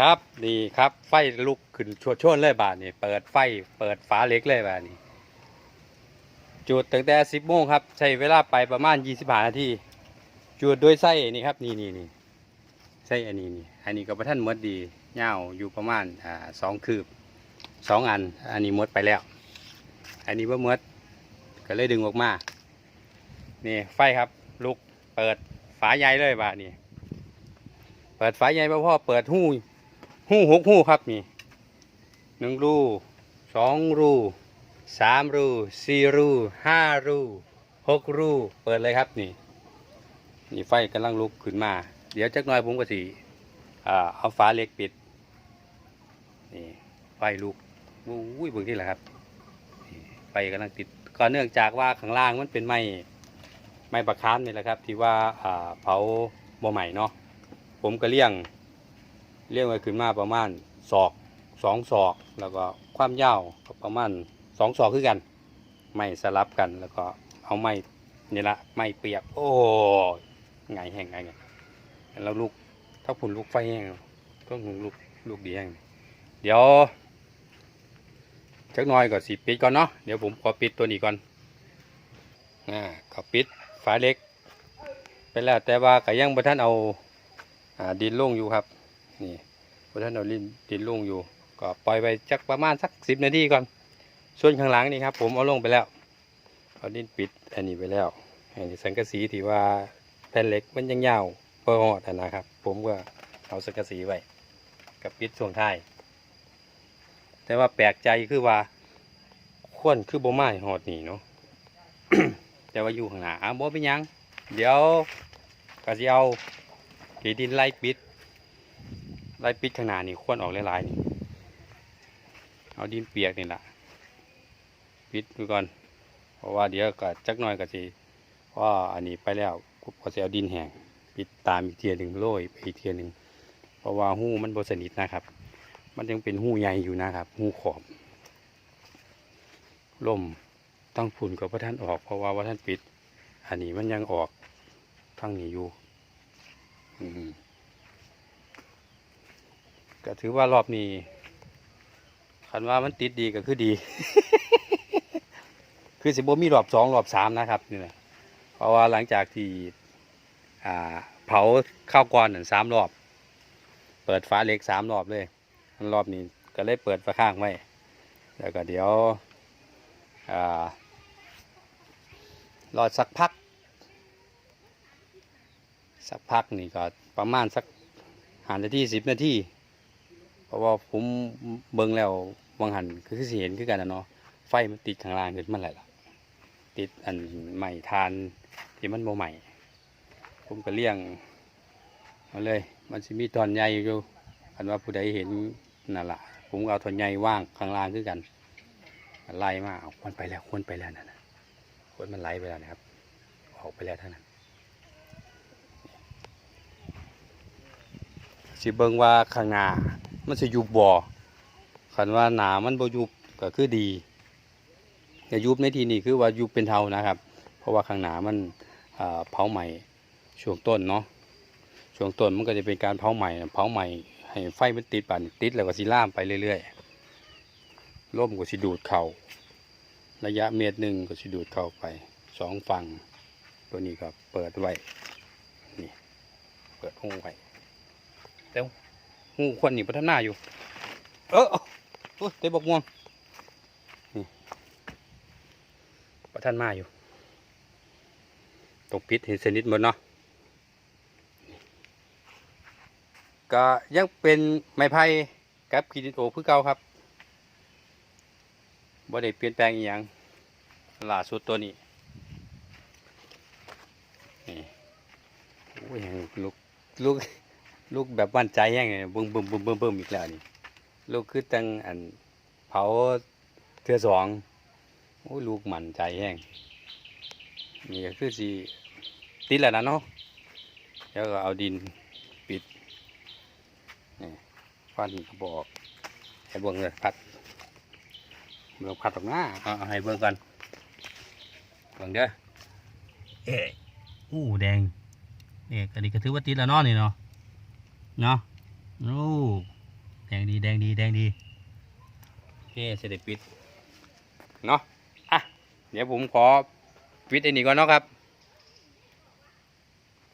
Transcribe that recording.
ครับนี่ครับไฟลุกขึ้นชวชวนเลยบาทนี่เปิดไฟเปิดฝาเหล็กเลยบาทนี่จุดตั้งแต่สิบโมงครับ ใช้เวลาไปประมาณยี่สิบห้านาทีจุดด้วยไส้นี่ครับนี่นี่นี่ไส้อันนี้นี่อันนี้ก็ประท่านมดดีเงาวอยู่ประมาณอ่าสองคืบสองอัน อันนี้มดไปแล้ว อันนี้ว่ามดก็เลยดึงออกมานี่ไฟครับลุกเปิดฝาใหญ่เลยบาทนี่เปิดฝาใหญ่เพราะพ่อเปิดหู้ หู้หกหู้ครับนี่หนึ่งรูสองรูสามรูสี่รูห้ารูหกรูเปิดเลยครับนี่นี่ไฟกำลังลุกขึ้นมา เดี๋ยวจักหน่อยผมก็สิอ่าเอาฝาเล็กปิดนี่ไฟลุกอุ้ยเบิ่งที่แหละครับไฟกำลังติดก็เนื่องจากว่าข้างล่างมันเป็นไม้ไม้ประคามนี่แหละครับ ที่ว่าอ่าเผาบ่ใหม่เนาะผมก็เลี้ยง เรียกไว้ขึ้นมาประมาณศอกสองศอก แล้วก็ความยาวก็ประมาณสองศอกคือกัน ไม่สลับกันแล้วก็เอาไม้นี่ละไม้เปียก โอ้ยไงแห้งไงไงแล้วลูกถ้าผุนลูกไฟแห้งก็หงลูกลูกดีแห้งเดี๋ยวจักหน้อยก็สิปิดก่อนเนาะเดี๋ยวผมขอปิดตัวนี้ก่อนอ่าก็ปิดฝาเล็กไปแล้วแต่ว่าก็ยังบ่ท่านเอาอ่าดินลงอยู่ครับ นี่พอท่านเอาลิ้นดินลงอยู่ ก็ปล่อยไปจักประมาณสักสิบนาทีก่อน ส่วนข้างหลังนี่ครับผมเอาลงไปแล้ว เอาดินปิดอันนี้ไปแล้วอันนี้สังกะสีที่ว่าแผ่นเหล็กมันยังยาวเพื่อหอดนะครับ ผมก็เอาสังกะสีไว้กับปิดส่วนท้ายแต่ว่าแปลกใจคือว่าควนคือบ่ไม้หอดนี่เนาะแต่ว่าอยู่ข้างหน้าอะบ่เป็นยัง เดี๋ยวก็สิเอาขีดินไล่ปิด ไล่ปิดข้างหน้านี่ควรออกหลายๆนี่เอาดินเปียกนี่แหละปิดไปก่อน เพราะว่าเดี๋ยวก็จักหน่อยก็สิว่าอันนี้ไปแล้วก็จะเอาดินแห้งปิดตามอีกเทียหนึ่งโรยไปอีกเทียหนึ่งเพราะว่าหู้มันบสนิทนะครับ มันยังเป็นหู้ใหญ่อยู่นะครับหู้ขอบลมต้องฝุ่นกับพระท่านออก เพราะว่าว่าท่านปิด อันนี้มันยังออกทั้งนี้อยู่ อืม ก็ถือว่ารอบนี้คันว่ามันติดดีก็คือดี คือสิบมีรอบสองรอบสามนะครับนี่แหละเพราะว่าหลังจากที่เผาข้าวกรหนึ่งสามรอบ เปิดฝาเหล็กสามรอบเลยอันรอบนี้ก็เลยเปิดฝาข้างไว้แล้วก็เดี๋ยวรอสักพัก สักพักนี่ก็ประมาณสักหานาทีสิบนาที ราะว่าผมเบิ่งแล้ววังหันคือสิเห็นคือกันนะเนาะไฟมันติดข้างล่างเกิดมันไหลล่ะ ติดอันใหม่ทานที่มันโมใหม่ ผมก็เลี้ยงมาเลย มันสิมีตอนใหญ่อยู่อันว่าผู้ใดเห็นนั่นล่ะผมเอาตอนใหญ่ว่างข้างล่างคือกันไล่มาเอาควนไปแล้วควนไปแล้วนั่นนะควนมันไหลไปแล้วนะครับ ออกไปแล้วทั้งนั้นสิเบิ่งว่าข้างหน้า มันสิยุบบ่คันว่าหนามันบ่ยุบก็คือดีแต่ยุบในที่นี้คือว่ายุบเป็นเท่านะครับ เพราะว่าข้างหนามันเผาใหม่ช่วงต้นเนาะช่วงต้นมันก็จะเป็นการเผาใหม่เผาใหม่ให้ไฟมันติดปั่นติดแล้วก็สิล่ามไปเรื่อยๆร่มก็สิดูดเข่าระยะเมตรหนึ่งก็สิดูดเข้าไปสองฝั่งตัวนี้ก็เปิดไว้นี่เปิดห้องไว้ งูควันนี่พัฒนาอยู่ เออโอ้ยเตะบกม่วงนี่พัฒนาอยู่ตรงปิดเห็นสนิทหมดเนาะก็ยังเป็นไม้ไผ่กับคีดิโอคือเก่าครับบ่ได้เปลี่ยนแปลงอีหยังล่าสุดตัวนี้นี่โอ้ยยังลูกลูก ลูกแบบมั่นใจแห้งเลยบึ้มบึ้มบึ้มบึ้มบึ้มอีกแล้วนี่ลูกคือตั้งอันเผาเทือสองโอ้ยลูกมั่นใจแห้งนี่ก็คือสิติดแล้วนะเนาะแล้วก็เอาดินปิดนี่ฟันกระบอกให้เบิ่งเลยพัดเบิ่งพัดออกหน้าเอาเอาให้เบิ่งกันเบิ่งเด้อเอ๊ะอู้แดงเนี่ยก็ดีก็ถือว่าติดแล้วเนาะนี่เนาะ เนาะโอ้แดงดีแดงดีแดงดีโอเคเสร็จปิดเนาะอะเดี๋ยวผมขอปิดไอ้นี่ก่อนเนาะครับ